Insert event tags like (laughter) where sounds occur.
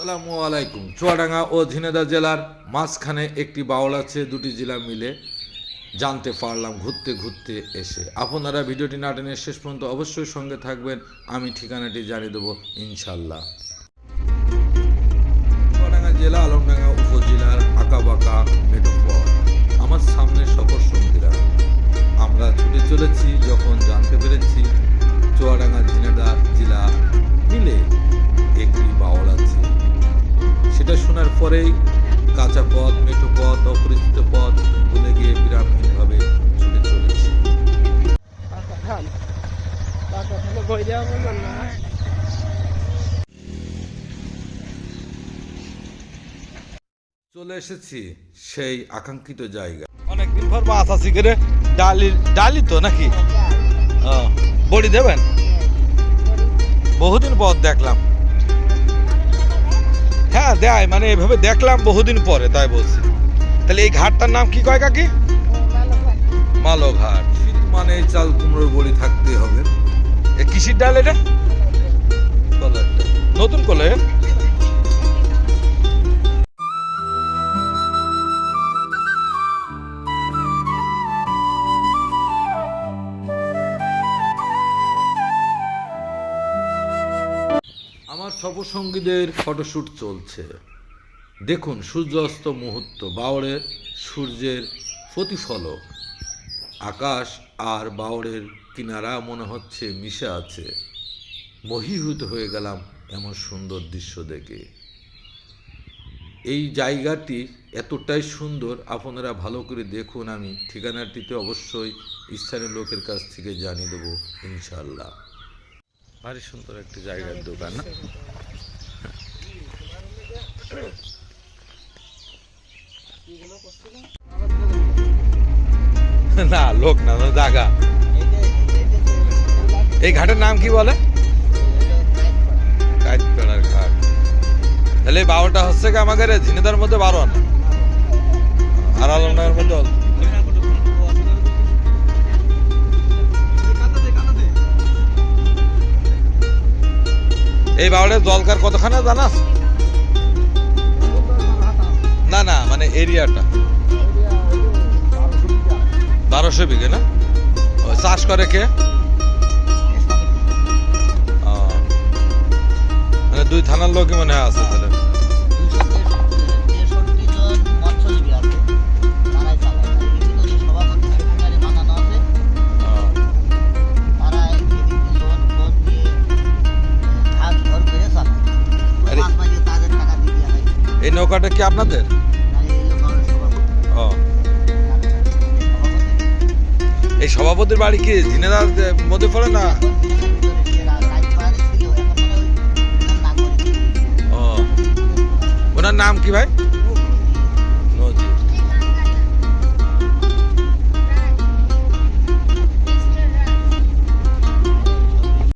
আসসালামু আলাইকুম। চুয়াডাঙ্গা ও ঝিনেদা জেলার মাঝখানে একটি বাউল আছে, দুটি জেলা মিলে জানতে পারলাম, ঘুরতে ঘুরতে এসে। আপনারা ভিডিওটি না টেনে শেষ পর্যন্ত অবশ্যই সঙ্গে থাকবেন, আমি ঠিকানাটি জানিয়ে দেবো ইনশাল্লাহ চুয়াডাঙ্গা জেলা, আলমডাঙ্গা উপজেলার আঁকাবাঁকা মেটোপথ আমার সামনে সফর সঙ্গীরা আমরা ছুটে চলেছি যখন চলে এসেছি সেই আকাঙ্ক্ষিত জায়গা। অনেকদিন পর মাছ আছি করে ডালি ডালি তো নাকি? বড়ি দেবেন? বহুদিন পর দেখলাম। হ্যাঁ দেয় মানে এভাবে দেখলাম বহুদিন পরে তাই বলছি। তাহলে এই ঘাটটার নাম কি কয় কাকি? মালো ঘাট শীত মানে চাল কুমড়োর বড়ি থাকতে হবে। কিসির ডাল এটা? নতুন কলে আমার সফরসঙ্গীদের ফটোশ্যুট চলছে। দেখুন সূর্যাস্ত মুহূর্ত বাউড়ে সূর্যের প্রতিফলক। আকাশ আর বাউড়ের কিনারা মনে হচ্ছে মিশে আছে। মহিভূত হয়ে গেলাম এমন সুন্দর দৃশ্য দেখে। এই জায়গাটি এতটাই সুন্দর, আপনারা ভালো করে দেখুন, আমি ঠিকানাটিতে অবশ্যই স্থানীয় লোকের কাছ থেকে জানিয়ে দেবো ইনশাল্লাহ ভারী সুন্দর একটি জায়গার দোকান, না? (laughs) না, লোক না জাগা। এই ঘাটের নাম কি বলে? ঘাট। তাহলে বারোটা হচ্ছে কি আমাদের ঝিনেদার মধ্যে বারো আনা। আর আলমনগরের মধ্যে এই বাউলের জলকার কতখানা জানাস? না না মানে এরিয়াটা। বারোশো বিঘে না? চাষ করে কে? মানে দুই থানার লোকই মনে হয় আছে তাহলে। এই নৌকাটা কি আছে এই সভাপতির বাড়ি কি ঝিনেদার মধ্যে পড়ে না? ও। ওনার নাম কি ভাই?